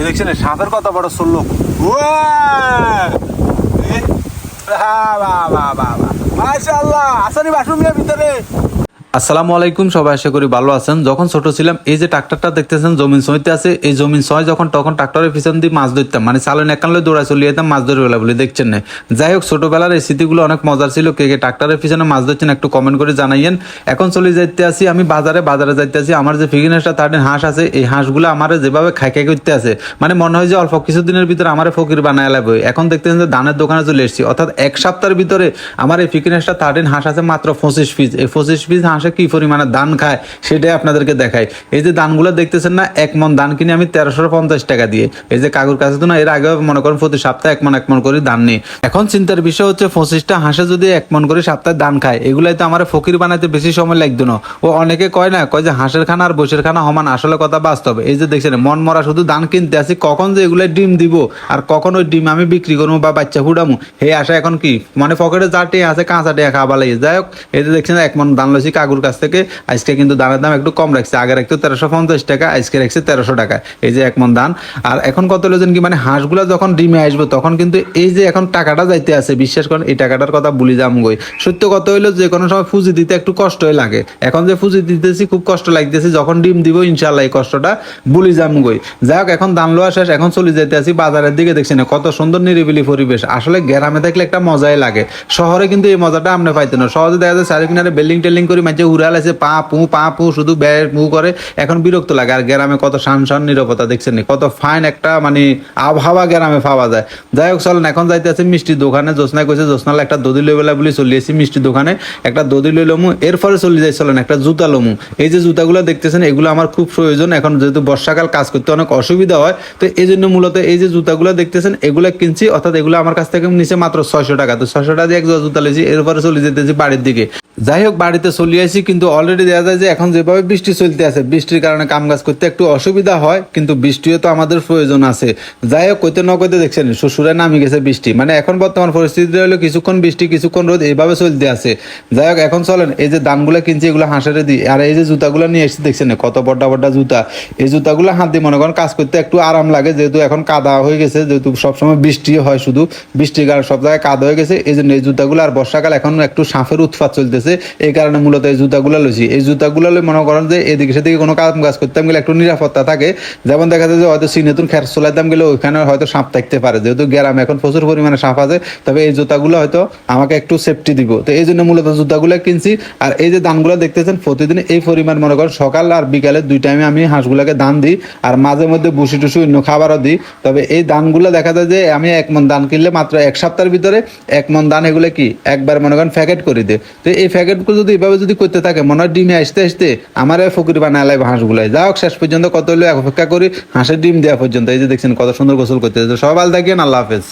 এই দেখছেন সাপের কত বড় চলল মাশাআল্লাহ আসনি বাথরুমের ভিতরে। আসসালামু আলাইকুম, সবাই আশা করি ভালো আছেন। যখন ছোট ছিলাম, এই যে ট্রাক্টরটা দেখতেছেন জমিন সইতে আছে। এই জমিন সয় যখন, তখন ট্রাক্টরের পিছন দিয়ে মাছ ধরতাম। মানে চালন একানলে দৌড়া চলে যেতাম, মাছ ধরে বেলা বলে, দেখছেন না? যাই হোক, ছোটবেলার এই স্মৃতিগুলো অনেক মজার ছিল। কে কে ট্রাক্টরের পিছনে মাছ ধরছেন, একটু কমেন্ট করে জানাইয়েন। এখন চলে যাইতে আসি আমি বাজারে। বাজারে যাইতে আসি আমার যে ফিগিনেসটা তার হাঁস আছে। এই হাঁসগুলো আমার যেভাবে খাই খাই করতে আছে। মানে মনে হয় যে অল্প কিছুদিনের ভিতরে আমার ফকির বানায় লাগবে এখন দেখতেছেন যে ধানের দোকানে চলে এসেছি। অর্থাৎ এক সপ্তাহের ভিতরে আমার এই ফিকিনেসটা থার্টিন হাঁস আছে মাত্র পঁচিশ পিস। এই পঁচিশ পিস হাঁসে কি পরিমাণে ধান খায় সেটাই আপনাদেরকে দেখাই। এই যে ধানগুলো দেখতেছেন না, এক মন ধান কিনে আমি তেরোশো পঞ্চাশ টাকা দিয়ে। এই যে কাকুর কাছে তো না, এর আগে মনে করেন প্রতি সপ্তাহে এক মন এক মন করে ধান নিই। এখন চিন্তার বিষয় হচ্ছে পঁচিশটা হাঁসে যদি এক মন করে সপ্তাহে ধান খায়, এগুলাই তো আমার ফকির বানাইতে বেশি সময় লাগতো না। ও অনেকে কয় না, কয় যে হাঁসের খানা আর বসের খানা সমান, আসলে কথা বাস্তব। এই যে দেখছেন, মন মরা শুধু ধান কিনতে আসি, কখন যে এগুলো ডিম দিব, আর কখন ওই ডিম আমি বিক্রি করব বা বাচ্চা ফুটামু হে আশা এখন কি? মানে পকেটে যা টিয়া আছে, কাঁচা টিয়া খাওয়া লাগে। যাই হোক, এই যে দেখছেন, এক মন ধান লইছি কাকুর কাছ থেকে আজকে কিন্তু ধানের দাম একটু কম রাখছে। আগে রাখতো তেরোশো পঞ্চাশ টাকা, আজকে রাখছে তেরোশো টাকা। এই যে এক মন ধান। আর এখন কত লোজন কি মানে হাঁসগুলো যখন ডিমে আসবে, তখন কিন্তু এই যে এখন টাকাটা যাইতে আছে, বিশ্বাস করেন, এই টাকাটার কথা ভুলি যাম গই সত্য কত হইল যে কোনো সময় ফুজি দিতে একটু কষ্টই লাগে। এখন যে ফুজি দিতেছি, খুব কষ্ট লাগতেছে, যখন ডিম দিব ইনশাল্লাহ এই কষ্টটা ভুলি যাম গই যাই হোক, এখন দান লোয়া শেষ, এখন চলে যেতে আছি বাজারের দিকে দেখছি না, কত সুন্দর নিরিবিলি পরিবেশ। আসলে গ্রামে থাকলে একটা মজাই লাগে। শহরে কিন্তু এই মজাটা আমরা পাইতেন না। সহজে দেখা যায় চারি কিনারে বিল্ডিং টেল্ডিং করে মাঝে উড়াল আছে, পা পু পা পু, শুধু ব্যয় পু করে, এখন বিরক্ত লাগে। আর গ্রামে কত শান শান নিরাপত্তা দেখছেন? কত ফাইন একটা মানে আবহাওয়া গ্রামে পাওয়া যায়। যাই হোক, চলেন, এখন যাইতে আছে মিষ্টির দোকানে। জোসনা কইছে জোসনাল একটা দদি লই বেলা বলে চলে এসেছি মিষ্টির দোকানে। একটা দদি লই লমু, এরপরে চলে যাই, চলেন, একটা জুতা লমু। এই যে জুতাগুলো দেখতেছেন, এগুলো আমার খুব প্রয়োজন। এখন যেহেতু বর্ষাকাল, কাজ করতে অনেক অসুবিধা হয়, তো এই জন্য মূলত এই যে জুতাগুলো দেখতেছেন, এগুলো কিনছি। অর্থাৎ এগুলো আমার কাছ থেকে নিচে মাত্র ছয়শো টাকা। তো ছয়শো টাকা দিয়ে এক জুতা লেছি এরপরে চলে যেতেছি বাড়ির দিকে। যাই হোক, বাড়িতে চলে আসি, কিন্তু অলরেডি দেখা যায় যে এখন যেভাবে বৃষ্টি চলতে আছে, বৃষ্টির কারণে কাম কাজ করতে একটু অসুবিধা হয়, কিন্তু বৃষ্টিও তো আমাদের প্রয়োজন আছে। যাই হোক, কইতে ন কইতে দেখছেন, শ্বশুরে নামি গেছে বৃষ্টি। মানে এখন বর্তমান পরিস্থিতি হলো কিছুক্ষণ বৃষ্টি, কিছুক্ষণ রোদ এইভাবে চলতে আছে। যাই হোক, এখন চলেন, এই যে দামগুলো কিনছি, এগুলো হাঁসেরে দিই। আর এই যে জুতাগুলো নিয়ে এসেছি, দেখছেন কত বড় বড্ডা জুতা। এই জুতাগুলো হাত দিয়ে মনে করেন কাজ করতে একটু আরাম লাগে, যেহেতু এখন কাদা হয়ে গেছে, যেহেতু সবসময় বৃষ্টি হয় শুধু। বৃষ্টির কারণে সব জায়গায় কাদা হয়ে গেছে, এই জন্য এই জুতাগুলো আর বর্ষাকাল এখন একটু সাপের উৎপাত চলতেছে এই কারণে মূলত এই জুতাগুলো লইছি। এই জুতাগুলো লই মনে করেন যে এদিকে সেদিকে কোনো কাজ কাজ করতাম গেলে একটু নিরাপত্তা থাকে। যেমন দেখা যায় যে হয়তো সিনেতুন খের চলাইতাম গেলে ওইখানে হয়তো সাপ থাকতে পারে। যেহেতু গ্রামে এখন প্রচুর পরিমাণে সাপ আছে, তবে এই জুতাগুলো হয়তো আমাকে একটু সেফটি দিব। তো এই জন্য মূলত জুতাগুলো কিনছি। আর এই যে দানগুলো দেখতেছেন, প্রতিদিন এই পরিমাণ মনে করেন সকাল আর বিকালে দুই টাইমে আমি হাঁসগুলোকে দান দিই, আর মাঝে মধ্যে বুসি টুসি অন্য খাবারও দিই। তবে এই দানগুলো দেখা যায় যে আমি এক মন দান কিনলে মাত্র এক সপ্তাহের ভিতরে এক মন দান এগুলো কি? একবার মনে করেন প্যাকেট করে দে তো এই প্যাকেটগুলো যদি এভাবে যদি করতে থাকে, মনে হয় ডিমে আসতে আসতে আমার ফকির বানায় লাগবে হাঁস যা হোক, শেষ পর্যন্ত কত হলে অপেক্ষা করি, হাঁসের ডিম দেওয়া পর্যন্ত। এই যে দেখছেন কত সুন্দর গোসল করতে সবাই ভালো থাকেন, আল্লাহ হাফেজ।